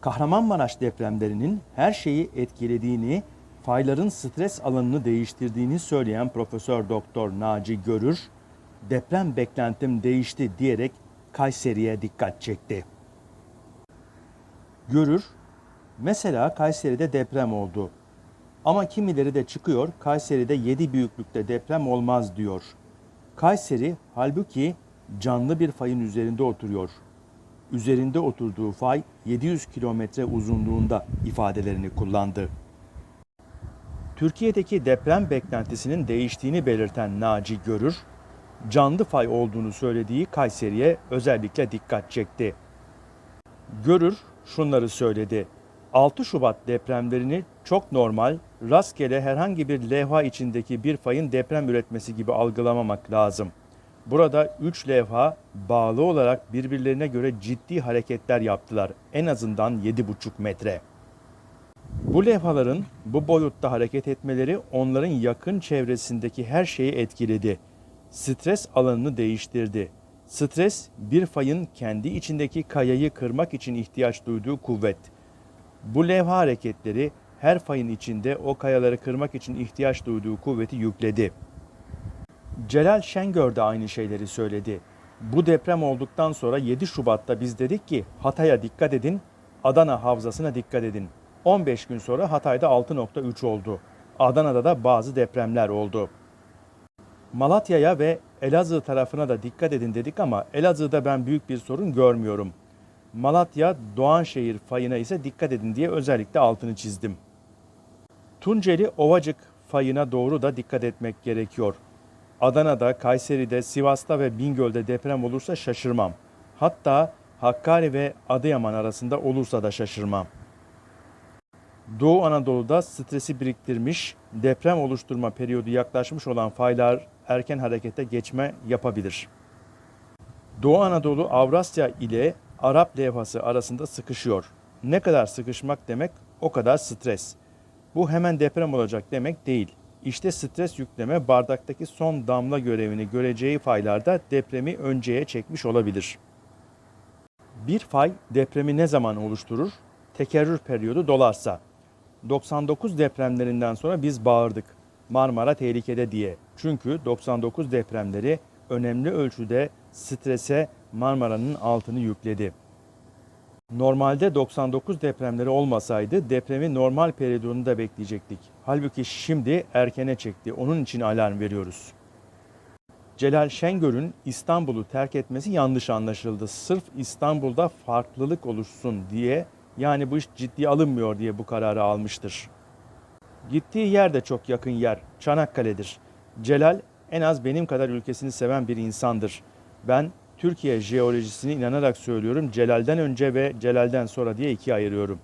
Kahramanmaraş depremlerinin her şeyi etkilediğini, fayların stres alanını değiştirdiğini söyleyen Profesör Doktor Naci Görür, deprem beklentim değişti diyerek Kayseri'ye dikkat çekti. Görür, mesela Kayseri'de deprem oldu. Ama kimileri de çıkıyor Kayseri'de 7 büyüklükte deprem olmaz diyor. Kayseri halbuki canlı bir fayın üzerinde oturuyor. Üzerinde oturduğu fay 700 kilometre uzunluğunda ifadelerini kullandı. Türkiye'deki deprem beklentisinin değiştiğini belirten Naci Görür, canlı fay olduğunu söylediği Kayseri'ye özellikle dikkat çekti. Görür şunları söyledi. 6 Şubat depremlerini çok normal, rastgele herhangi bir levha içindeki bir fayın deprem üretmesi gibi algılamamak lazım. Burada 3 levha bağlı olarak birbirlerine göre ciddi hareketler yaptılar. En azından 7,5 metre. Bu levhaların bu boyutta hareket etmeleri onların yakın çevresindeki her şeyi etkiledi. Stres alanını değiştirdi. Stres bir fayın kendi içindeki kayayı kırmak için ihtiyaç duyduğu kuvvet. Bu levha hareketleri her fayın içinde o kayaları kırmak için ihtiyaç duyduğu kuvveti yükledi. Celal Şengör de aynı şeyleri söyledi. Bu deprem olduktan sonra 7 Şubat'ta biz dedik ki Hatay'a dikkat edin, Adana Havzası'na dikkat edin. 15 gün sonra Hatay'da 6.3 oldu. Adana'da da bazı depremler oldu. Malatya'ya ve Elazığ tarafına da dikkat edin dedik ama Elazığ'da ben büyük bir sorun görmüyorum. Malatya Doğanşehir fayına ise dikkat edin diye özellikle altını çizdim. Tunceli Ovacık fayına doğru da dikkat etmek gerekiyor. Adana'da, Kayseri'de, Sivas'ta ve Bingöl'de deprem olursa şaşırmam. Hatta Hakkari ve Adıyaman arasında olursa da şaşırmam. Doğu Anadolu'da stresi biriktirmiş, deprem oluşturma periyodu yaklaşmış olan faylar erken harekete geçme yapabilir. Doğu Anadolu Avrasya ile Arap levhası arasında sıkışıyor. Ne kadar sıkışmak demek o kadar stres. Bu hemen deprem olacak demek değil. İşte stres yükleme bardaktaki son damla görevini göreceği faylarda depremi önceye çekmiş olabilir. Bir fay depremi ne zaman oluşturur? Tekerrür periyodu dolarsa. 99 depremlerinden sonra biz bağırdık. Marmara tehlikede diye. Çünkü 99 depremleri önemli ölçüde strese Marmara'nın altını yükledi. Normalde 99 depremleri olmasaydı depremi normal periyodunda bekleyecektik. Halbuki şimdi erkene çekti. Onun için alarm veriyoruz. Celal Şengör'ün İstanbul'u terk etmesi yanlış anlaşıldı. Sırf İstanbul'da farklılık oluşsun diye yani bu iş ciddiye alınmıyor diye bu kararı almıştır. Gittiği yer de çok yakın yer. Çanakkale'dir. Celal en az benim kadar ülkesini seven bir insandır. Ben Türkiye jeolojisine inanarak söylüyorum. Celal'den önce ve Celal'den sonra diye ikiye ayırıyorum.